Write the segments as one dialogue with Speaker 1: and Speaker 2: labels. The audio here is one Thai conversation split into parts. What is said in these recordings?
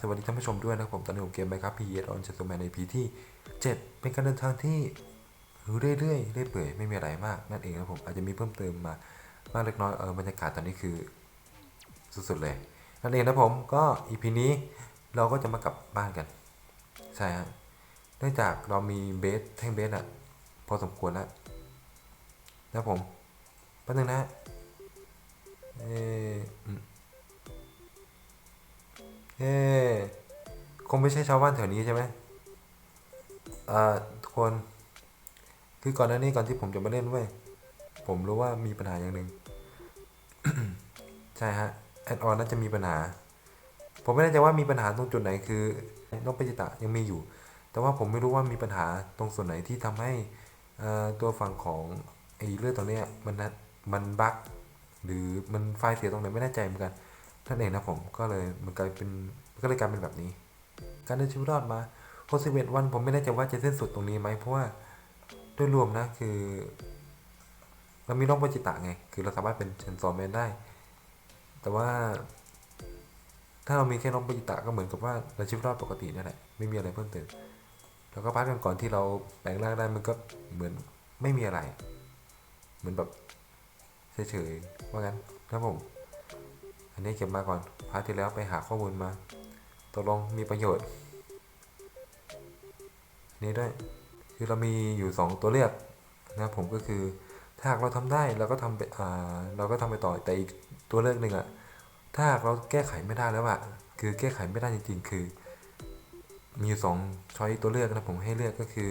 Speaker 1: สวัสดีท่านผู้ชมด้วยนะครับผมตอนนี้ผมเกมไปครับพีเอสออนเชสแมนในพีที่ 7 เป็นการเดินทางที่เรื่อยๆเรื่อยเปื่อยไม่มีอะไรมากนั่นเองนะครับผมอาจจะมีเพิ่มเติมมาบ้างเล็กน้อยเออบรรยากาศตอนนี้คือสุดๆเลยนั่นเองนะผมก็อีพีนี้เราก็จะมากลับบ้านกัน ใช่ฮะเนื่องจากเรามีเบสแท่งเบสอะพอสมควรแล้วนะผมแป๊บนึงนะเอออืม เอ๊ะคงไม่ใช่ชาวบ้านแถวนี้ใช่ไหมอ่าทุกคน คือก่อนหน้านี้ก่อนที่ผมจะมาเล่นเว้ยผมรู้ว่ามีปัญหาอย่างหนึ่งใช่ฮะแอดออนน่าจะมีปัญหา ผมไม่แน่ใจว่ามีปัญหาตรงจุดไหนคือนกปจิตะยังมีอยู่ แต่ว่าผมไม่รู้ว่ามีปัญหาตรงส่วนไหนที่ทำให้ตัวฝั่งของไอ้เลือดตรงเนี้ยมันมันบั๊กหรือมันไฟเสียตรงไหนไม่แน่ใจเหมือนกัน นั่นเองนะผมก็เลยมันกลายเป็นก็เลยกลายเป็นแบบนี้ การเดินชีวิตรอดมา61วันผมไม่แน่ใจว่าจะสิ้นสุดตรงนี้ไหมเพราะว่าโดยรวมนะคือเรามีน้องโปจิตะไง คือเราสามารถเป็นเชนซอร์แมนได้ แต่ว่า ถ้าเรามีแค่น้องโปจิตะก็เหมือนกับว่าเราชีวิตรอดปกตินั่นแหละ ไม่มีอะไรเพิ่มเติม แล้วก็พักกันก่อนที่เราแปลงร่างได้มันก็เหมือนไม่มีอะไร เหมือนแบบเฉยๆ ว่างั้นนะผม อันนี้เก็บมาก่อนพาร์ทที่แล้วไปหาข้อมูลมาตกลงมีประโยชน์นี่ด้วยคือเรามีอยู่ 2 ตัวเลือกนะผมก็คือถ้าหากเราทำได้เราก็ทำไปอ่าเราก็ทำไปต่อแต่อีกตัวเลือกหนึ่งอะถ้าหากเราแก้ไขไม่ได้แล้วอะคือแก้ไขไม่ได้จริงๆ คือ มีอยู่สองช้อยตัวเลือกนะผมให้เลือกก็คือ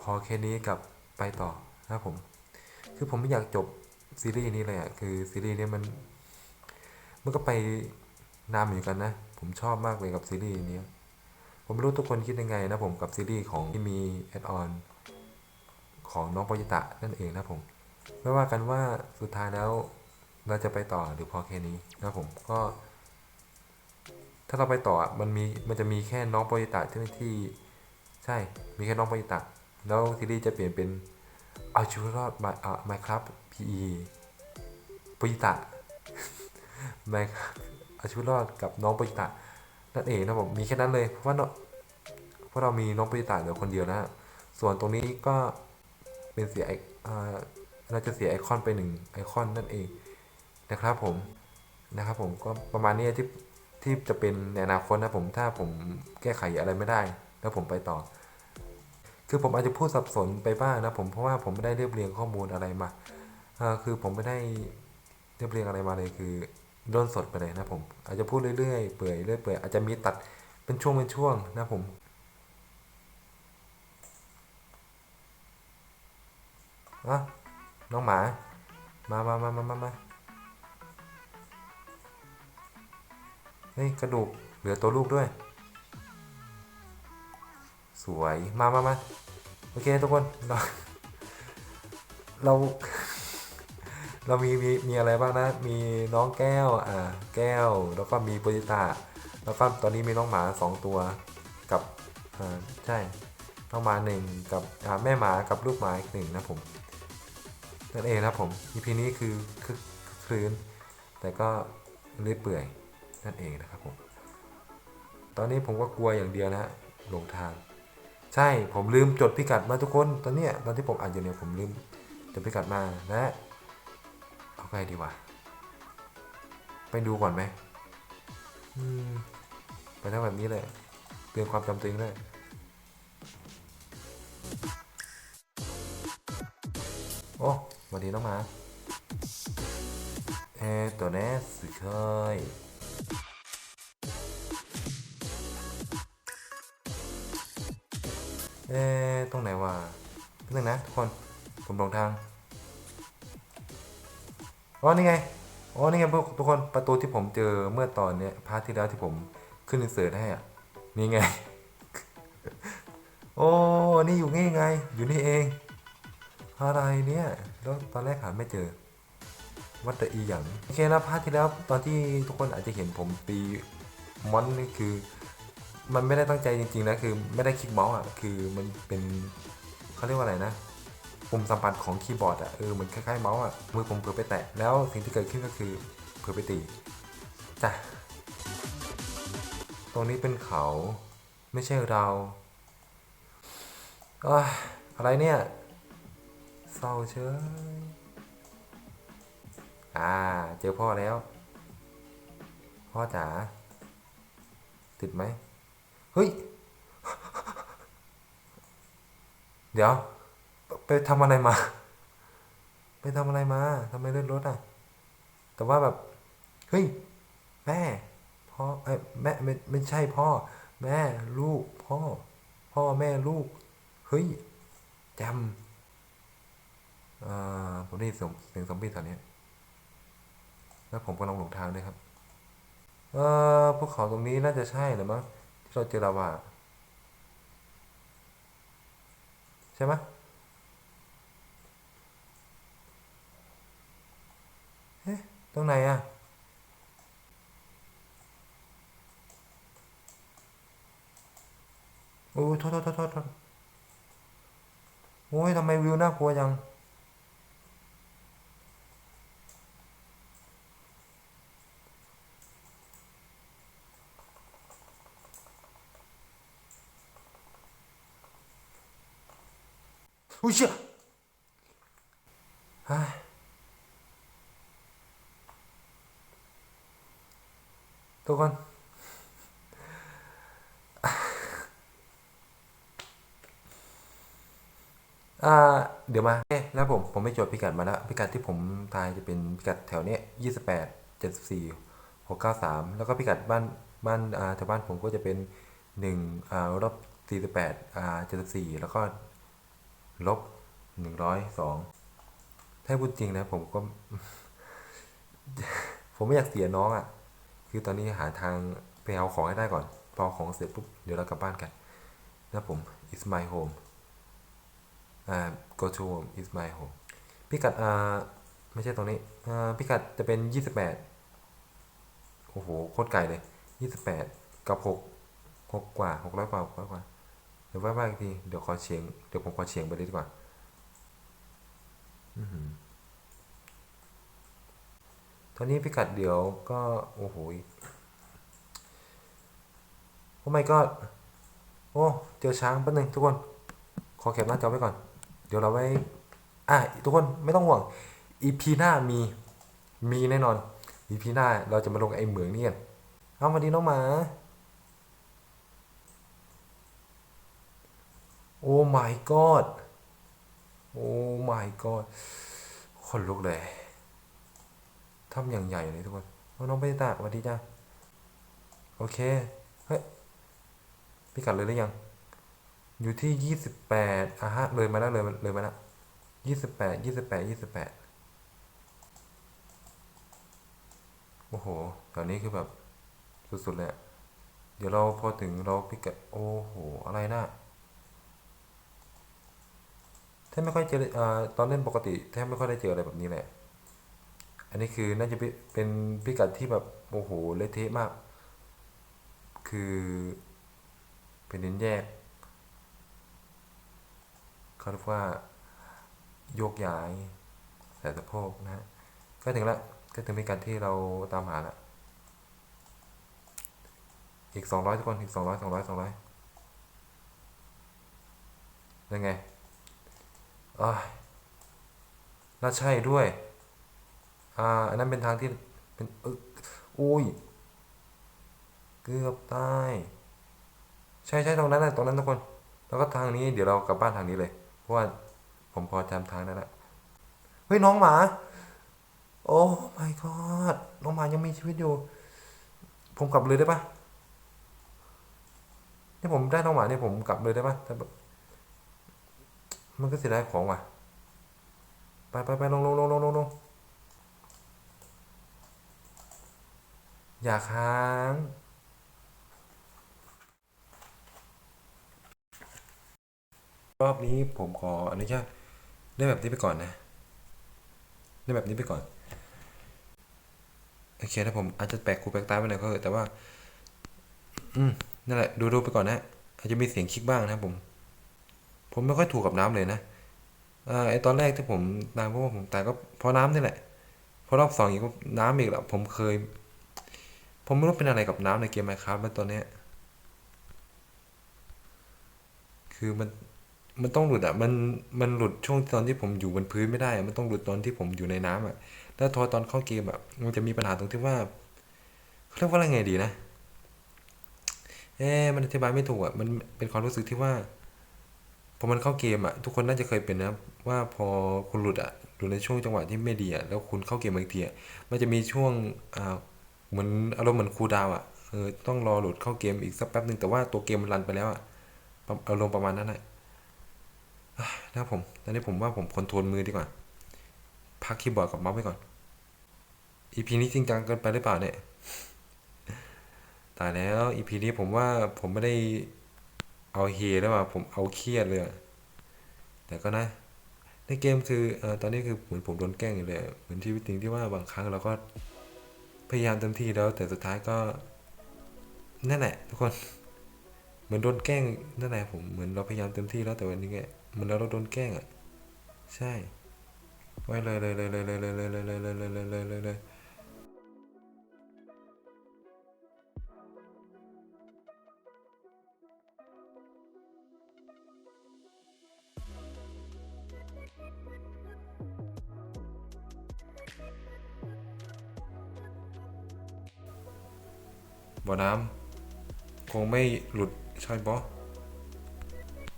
Speaker 1: พอแค่นี้กับไปต่อนะผม คือผมไม่อยากจบซีรีส์นี้เลยอะคือซีรีส์นี้มัน มันก็ไปนานเหมือนกันนะ ผมชอบมากเลยกับซีรีส์นี้ ผมไม่รู้ทุกคนคิดยังไงนะผมกับซีรีส์ของที่มีแอดออนของน้องปยิตะนั่นเองนะผม ไม่ว่ากันว่าสุดท้ายแล้วเราจะไปต่อหรือพอแค่นี้นะผมก็ ถ้าเราไปต่อมันมีมันจะมีแค่น้องปยิตะที่ที่ใช่ มีแค่น้องปยิตะแล้วซีรีส์จะเปลี่ยนเป็นเอาชีวิตรอดมาอ่าไมครับ PE ปยิตะ แม่ครับเอาชีวิตรอดกับน้องปริตะนั่นเองนะผมมีแค่นั้นเลยเพราะว่าเพราะเรามีน้องปริตะเหลือคนเดียวนะฮะส่วนตรงนี้ก็เป็นเสียไอเราจะเสียไอคอนไปหนึ่งไอคอนนั่นเองนะครับผมนะครับผมก็ประมาณนี้ที่ที่จะเป็นในอนาคตนะผมถ้าผมแก้ไขอะไรไม่ได้ แล้วผมไปต่อ คือผมอาจจะพูดสับสนไปบ้างนะผมเพราะว่าผมไม่ได้เรียบเรียงข้อมูลอะไรมาอ่าคือผมไม่ได้เรียบเรียงอะไรมาเลยคือ ด้นสดไปเลยนะผม อาจจะพูดเรื่อยๆเปื่อยเรื่อยเปื่อยอาจจะมีตัดเป็นช่วงเป็นช่วงนะผมอะน้องหมา มามามามามามาเฮ้ยกระดูกเหลือตัวลูกด้วย สวย มามามาโอเคทุกคน เรา เรา เรามีมีมีอะไรบ้างนะ มีน้องแก้วอ่าแก้ว แล้วก็มีโปรจิตาแล้วก็ตอนนี้มีน้องหมาสองตัวกับอ่าใช่น้องหมาหนึ่งกับอ่าแม่หมากับลูกหมาอีกหนึ่งนะผมนั่นเองนะครับผม EP นี้คือคือคือคลื่น แต่ก็เลื่อยเปื่อยนั่นเองนะครับผมตอนนี้ผมก็กลัวอย่างเดียวนะฮะหลงทาง ใช่ผมลืมจดพิกัดมาทุกคนตอนเนี้ยตอนที่ผมอ่านอยู่เนี่ยผมลืมจดพิกัดมานะ เอาไงดีวะ ไปดูก่อนไหมมไปทำแบบนี้เลยเตือนความจำตัวเองด้วยโอ้สวัสดีน้องหมาเอตัวนี้สุดเคยเอ๊ตรงไหนวะนึงนะทุกคน ผมหลงทาง อ๋อนี่ไงอ๋อนี่ไงพวกทุกคนประตูที่ผมเจอเมื่อตอนเนี้ยพาร์ทที่แล้วที่ผมขึ้นอินเสิร์ตให้อะนี่ไง โอ้นี่อยู่นี่ไง อยู่นี่เอง อะไรเนี่ยแล้วตอนแรกหาไม่เจอวัต่อีหยังโอเคนะพาร์ทที่แล้วตอนที่ทุกคนอาจจะเห็นผมตีมอนนี่คือ มันไม่ได้ตั้งใจจริงๆนะคือไม่ได้คลิกเมาส์อะคือมันเป็นเขาเรียกว่าอะไรนะ ปุ่มสัมผัสของคีย์บอร์ดอะเออเหมือนคล้ายๆเมาส์อะมือผมเผลอไปแตะแล้วสิ่งที่เกิดขึ้นก็คือเผลอไปตีจ้ะตรงนี้เป็นเขาไม่ใช่เราอะไรเนี่ยเศร้าเชยอ่า เจอพ่อแล้ว พ่อจ๋าติดไหมเฮ้ย เดี๋ยว ไปทำอะไรมา ไปทำอะไรมาทำไมเลื่อนรถอะ แต่ว่าแบบ เฮ้ย แม่พ่อเอ้ยแม่ไม่ไม่ใช่พ่อ แม่ลูก พ่อ พ่อแม่ลูก เฮ้ยจำอ่าผมได้ยินเสียงเสียงซอมบี้แถวนี้แล้วผมกำลังหลงทางด้วยครับ เออภูเขาตรงนี้น่าจะใช่หรือมั้งที่เราเจอลาวาใช่ไหม เอ๊ะตรงไหนอะโอ้ยโทษโทษโทษโทษโทษโอ้ยทำไมวิวน่ากลัวจังอุ้ยเชี่ยเฮ้ย ทุกคน เดี๋ยวมาเอ๊ะแล้วผม ผมไม่จดพิกัดมาแล้ว พิกัดที่ผมทายจะเป็นพิกัดแถวเนี้ยยี่สิบแปดเจ็ดสิบสี่หกเก้าสามแล้วก็พิกัดบ้านบ้านแถวบ้านผมก็จะเป็นหนึ่งอ่ารอบสี่สิบแปดเจ็ดสิบสี่แล้วก็ลบหนึ่งร้อยสองถ้าพูดจริงนะผมก็ ผมไม่อยากเสียน้องอะ คือตอนนี้หาทางไปเอาของให้ได้ก่อน พอของเสร็จปุ๊บเดี๋ยวเรากลับบ้านกันนะผม is my home อ่า go to home is my home พิกัดอ่าไม่ใช่ตรงนี้อ่าพิกัดจะเป็นยี่สิบแปดโอ้โห โคตรไกลเลยยี่สิบแปดกับหกหกกว่าหกร้อยกว่าหกร้อยกว่า เดี๋ยวว่าว่าอีกที เดี๋ยวขอเฉียง เดี๋ยวผมขอเฉียงไปเลยดีกว่า อือหือ ตอนนี้พิกัดเดี๋ยวก็ โอ้โหโอ้ my god โอ้เจอช้างแป๊บนึงทุกคน ขอแคปหน้าจอไว้ก่อน เดี๋ยวเราไว้ อะทุกคนไม่ต้องห่วง EP หน้ามีมีแน่นอน EP หน้าเราจะมาลงไอ้เหมืองนี่กันเอามาดีน้องหมา โอ้ my god โอ้ my god คนลุกเลย ทำอย่างใหญ่เลยทุกคนเอาน้องไปตาสวัสดีจ้าโอเค เฮ้ยพิกัดเลยหรือยัง อยู่ที่ยี่สิบแปดอะฮะ เลยมาแล้วเลยมาเลยมาแล้วยี่สิบแปดยี่สิบแปดยี่สิบแปดโอ้โหตอนนี้คือแบบสุดๆเลยอะเดี๋ยวเราพอถึงเราพิกัดโอ้โห อะไรน่ะแทบไม่ค่อยเจอเอ่าตอนเล่นปกติแทบไม่ค่อยได้เจออะไรแบบนี้แหละ อันนี้คือน่าจะเป็นพิกัดที่แบบโอ้โหเละเทะมาก คือเป็นดินแยกเขาเรียกว่าโยกย้ายสายสะโพกนะฮะก็ถึงละก็ถึงพิกัดที่เราตามหาละอีกสองร้อยทุกคนอีกสองร้อยสองร้อยสองร้อยยังไงอ่าน่าใช่ด้วย อ่า อันนั้นเป็นทางที่เป็นอออุ้ย เกือบตาย ใช่ใช่ตรงนั้นแหละตรงนั้นทุกคน แล้วก็ทางนี้เดี๋ยวเรากลับบ้านทางนี้เลย เพราะว่าผมพอจำทางนั้นแหละเฮ้ยน้องหมา โอ้ my god น้องหมายังมีชีวิตอยู่ ผมกลับเลยได้ปะนี่ผมได้น้องหมาเนี่ยผมกลับเลยได้ปะแต่แบบมันก็เสียดายของว่ะ ไปไปไปลงลงลงลงลงลง อย่าค้าง รอบนี้ผมขออนุญาตเล่นแบบนี้ไปก่อนนะเล่นแบบนี้ไปก่อน โอเคถ้าผมอาจจะแปลกคูแปลกตาไปหน่อยก็เถอะแต่ว่า อืมนั่นแหละดูดูไปก่อนนะ อาจจะมีเสียงคลิกบ้างนะผม ผมไม่ค่อยถูกกับน้ำเลยนะอไอตอนแรกที่ผมตายเพราะว่าผมตายก็เพราะน้ำนี่แหละ เพราะรอบสองอีกก็น้ำอีกแล้วผมเคย ผมไม่รู้เป็นอะไรกับน้ำในเกมไมครับแล้วตอนนี้คือมันมันต้องหลุดอะมันมันหลุดช่วงตอนที่ผมอยู่บนพื้นไม่ได้ มันต้องหลุดตอนที่ผมอยู่ในน้ำอะแล้วทอตอนเข้าเกมอะมันจะมีปัญหาตรงที่ว่าเรียกว่าอะไรไงดีนะเอ๊มันอธิบายไม่ถูกอะมันเป็นความรู้สึกที่ว่าพอมันเข้าเกมอะทุกคนน่าจะเคยเป็นนะว่าพอคุณหลุดอะหลุดในช่วงจังหวะที่ไม่ดีอะแล้วคุณเข้าเกมบางทีอะมันจะมีช่วงอ่า เหมือนอารมณ์เหมือนคูดาวน์อะเออต้องรอโหลดเข้าเกมอีกสักแป๊บหนึ่งแต่ว่าตัวเกมมันรันไปแล้วอะประอารมณ์ประมาณนั้นแหละอะนะผมตอนนี้ผมว่าผมคอนโทรลมือดีกว่า พักคีย์บอร์ดกับเมาส์ไว้ก่อน EP นี้จริงจังเกินไปหรือเปล่าเนี่ยตายแล้ว EP นี้ผมว่าผมไม่ได้เอาเฮแล้วว่ะผมเอาเครียดเลยแต่ก็นะในเกมคืออตอนนี้คือเหมือนผมโดนแกล้งอยู่เลยเหมือนชีวิตจริงที่ว่าบางครั้งเราก็ พยายามเต็มที่แล้ว แต่สุดท้ายก็ นั่นแหละ ทุกคน เหมือนโดนแกล้งนั่นแหละผมเหมือนเราพยายามเต็มที่แล้วแต่วันนี้แกเหมือนเราโดนแกล้งอะ ใช่ไว้เลยเลยเลยเลยเลยเลยเลยเลยเลยเลยเลย บ่อน้ำคงไม่หลุดใช่บอ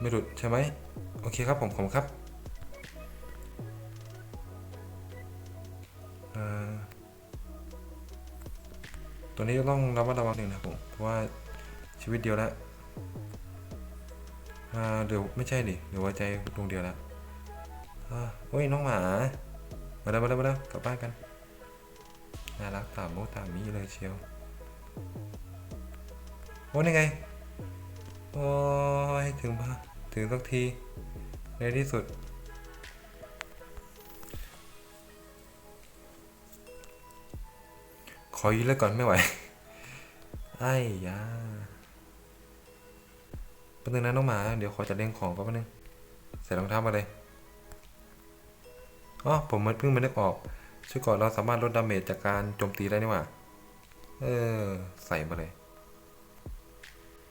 Speaker 1: ไม่หลุดใช่ไหมโอเคครับผมผมครับตัวนี้ต้องระมัดระวังหนึ่งนะผมเพราะว่าชีวิตเดียวแล้วเดี๋ยวไม่ใช่ดิเดี๋ยวไว้ใจดวงเดียวแล้วอ่าโอ้ยน้องหมามาแล้วมาแล้วมาแล้วกลับบ้านกันน่ารักตามโมตามมีเลยเชียว โอ้นี่ไง โอ้ยถึงบ้านถึงสักที ในที่สุด ขอยืนแล้วก่อนไม่ไหว ไอ้ยาแป๊บนึงนะน้องหมา เดี๋ยวขอจัดเรียงของก่อนแป๊บนึงใส่รองเท้ามาเลยอ๋อผมมันเพิ่งมานึกออกชุดเก่อนเราสามารถลดดาเมจจากการโจมตีได้นี่หว่า เออ ใส่มาเลย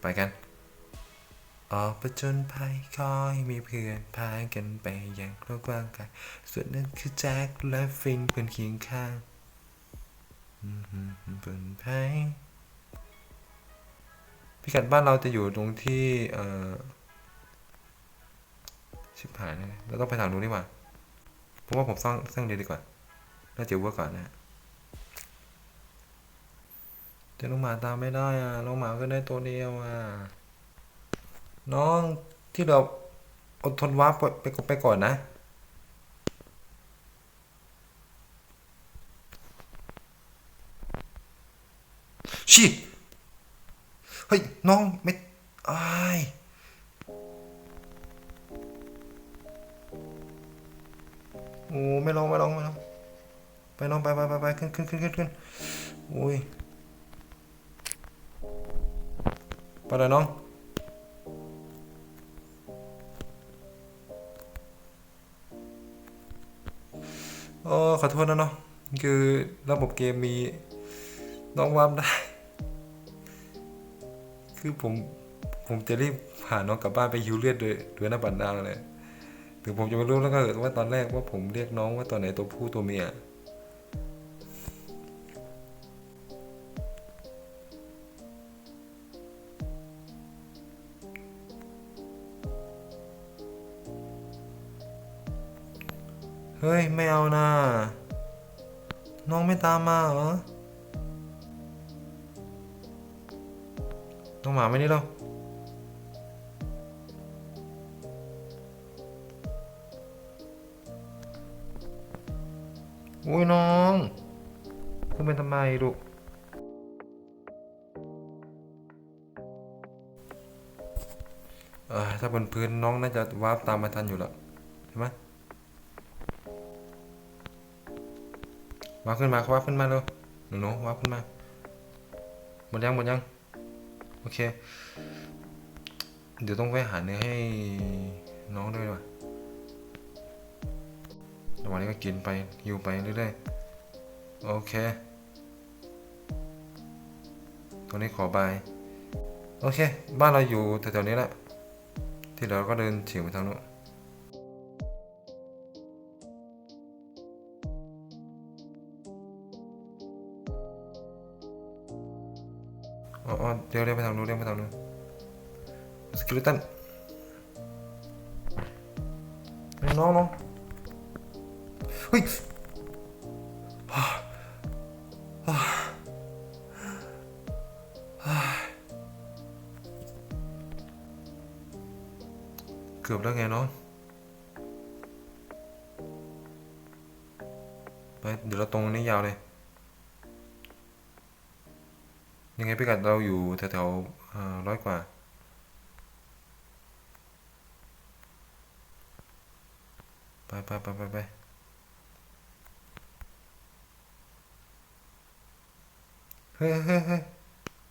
Speaker 1: ไปกัน ออกประจนภัยคอยมีเพื่อนพากันไปอย่างโลกกว้างไกลส่วนนั้นคือแจ็คและฟินเพื่อนเคียงข้างบนไพ่พิกัดบ้านเราจะอยู่ตรงที่ เอ่อ ชิบหายเลยเราต้องไปทางนู้นดีกว่าผมว่าผมสร้างสร้างเดียวดีกว่า น่าจะเวิร์กก่อนนะ แต่น้องหมาตามไม่ได้อะน้องหมาก็ได้ตัวเดียวอะน้องที่เราอดทนวาปไปไปก่อนนะ ชิเฮ้ย น้องไม่อายโอ้ไม่ลองไม่ลองไม่ลองไปน้องไปไปไปไปขึ้นขึ้นขึ้นขึ้นขึ้นโอ้ย ไปเลยน้อง โอ้ขอโทษนะน้องคือระบบเกมมีน้องวามได้ คือผมผมจะรีบพาน้องกลับบ้านไปฮิวเลือดโดยโดยหน้าบัตรดาวเลย ถึงผมจะไม่รู้แล้วก็เกิดว่าตอนแรกว่าผมเรียกน้องว่าตอนไหนตัวผู้ตัวเมีย เฮ้ย ไม่เอานะ น้องไม่ตามมาเหรอ น้องหมาไม่นี่หรออุ้ยน้องคุณเป็นทำไมลูกเออถ้าบนพื้นน้องน่าจะวาร์ปตามมาทันอยู่แล้วใช่ไหม วาขึ้นมาครับวาร์ปขึ้นมาเร็วหนูหนูวาร์ปขึ้นมาหมดยังหมดยังโอเค เดี๋ยวต้องไปหาเนื้อให้น้องด้วยว่ะระหว่างนี้ก็กินไปหิวไปเรื่อยๆโอเคตรงนี้ขอบายโอเค บ้านเราอยู่แถวๆนี้แหละที่เหลือเราก็เดินเฉียงไปทางโน้น เดี๋ยวเรียกไปทางนู้นเรียกไปทางนู้นสกิลตันน้องน้องเฮ้ยเกือบแล้วไงน้องไปเดี๋ยวเราตรงนี้ยาวเลย ยังไงพิกัดเราอยู่แถวๆร้อยกว่าไปไปไปไปไปเฮ้ยเฮ้ยเฮ้ย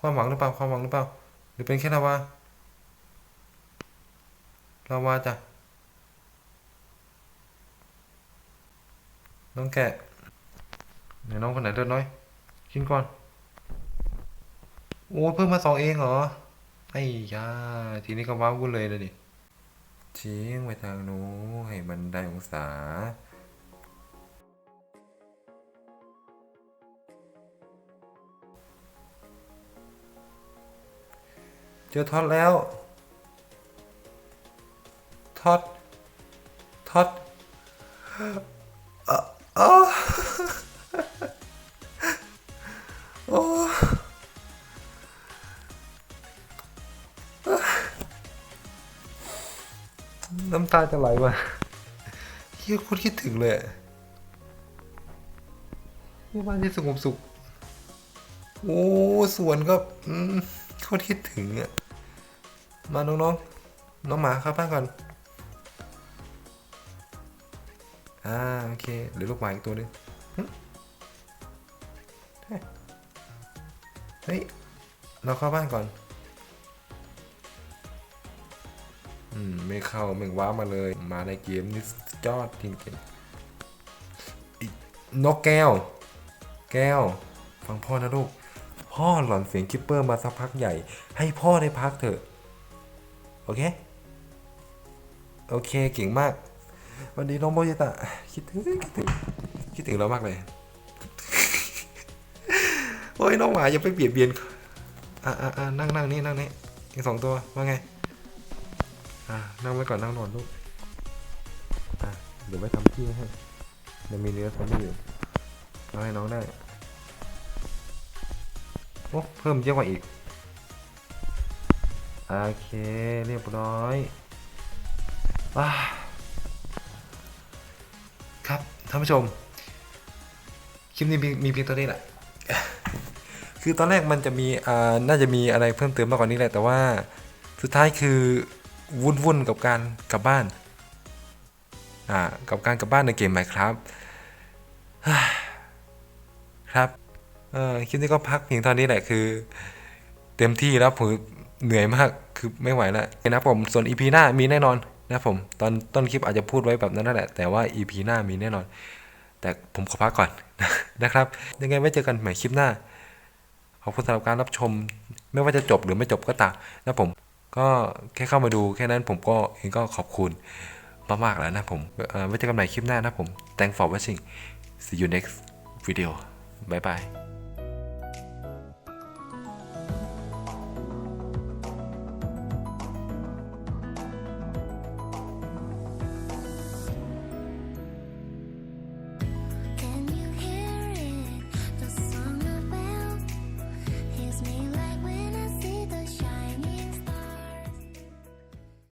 Speaker 1: ความหวังหรือเปล่า ความหวังหรือเปล่า หรือเป็นแค่ลาวาลาวาจ้ะ น้องแกะไหนน้องคนไหนเลือดน้อยกินก่อน โอ้เพิ่มมาสองเองเหรอ ไอ้ยาทีนี้ก็ว้าวุ่นเลยเลยดิเชี้ยงไปทางนู้นให้มันได้องศา เจอท็อตแล้วท็อตท็อตอะอะโอ้ น้ำตาจะไหลว่ะเฮียโคตรคิดถึงเลยเฮียบ้านที่สงบสุข โอ้สวนก็อืมโคตรคิดถึงอะ มาน้องๆน้องหมาเข้าบ้านก่อน อ่าโอเคเหลือลูกหมาอีกตัวนึงหึเฮ้ยเฮ้ย เราเข้าบ้านก่อน อืมไม่เข้าไม่ว้ามาเลย มาในเกมนี่ยอดจริงๆนกแก้ว แก้ว ฟังพ่อนะลูก พ่อหล่อนเสียงคิปเปอร์มาสักพักใหญ่ ให้พ่อได้พักเถอะ โอเค โอเคเก่งมาก วันนี้น้องโบยิตะคิดถึงคิดถึงคิดถึงเรามากเลย โอ้ยน้องหมาอย่าไปเบียดเบียน อะอะอะนั่งนั่งนี่นั่งนี่อีกสองตัวว่าไง อะนั่งไว้ก่อนนั่งนอนลูกอะเดี๋ยวไปทำที่ให้เดี๋ยวมีเนื้อซอมบี้อยู่เอาให้น้องได้โอ้เพิ่มเยอะกว่าอีกโอเคเรียบร้อยอ่าครับท่านผู้ชม คลิปนี้มีมีเพียงตัวนี้แหละคือตอนแรกมันจะมีอ่าน่าจะมีอะไรเพิ่มเติมมากกว่านี้แหละแต่ว่าสุดท้ายคือ วุ่นวุ่นๆกับการกลับบ้านอ่ากับการกลับบ้านในเกม Minecraft ครับเออคลิปนี้ก็พักเพียงเท่านี้แหละคือ เต็มที่แล้วผมเหนื่อยมากคือไม่ไหวแล้วนะครับผมส่วน EP หน้ามีแน่นอนนะผมตอนต้นคลิปอาจจะพูดไว้แบบนั้นนั่นแหละ แต่ว่า EP หน้ามีแน่นอน แต่ผมขอพักก่อนนะครับ ยังไงไว้เจอกันใหม่คลิปหน้า ขอบคุณสำหรับการรับชม ไม่ว่าจะจบหรือไม่จบก็ตามนะผม ก็แค่เข้ามาดูแค่นั้นผมก็เองก็ขอบคุณมากๆแล้วนะผมไว้เจอกันใหม่คลิปหน้านะผม thank for watching see you next video bye bye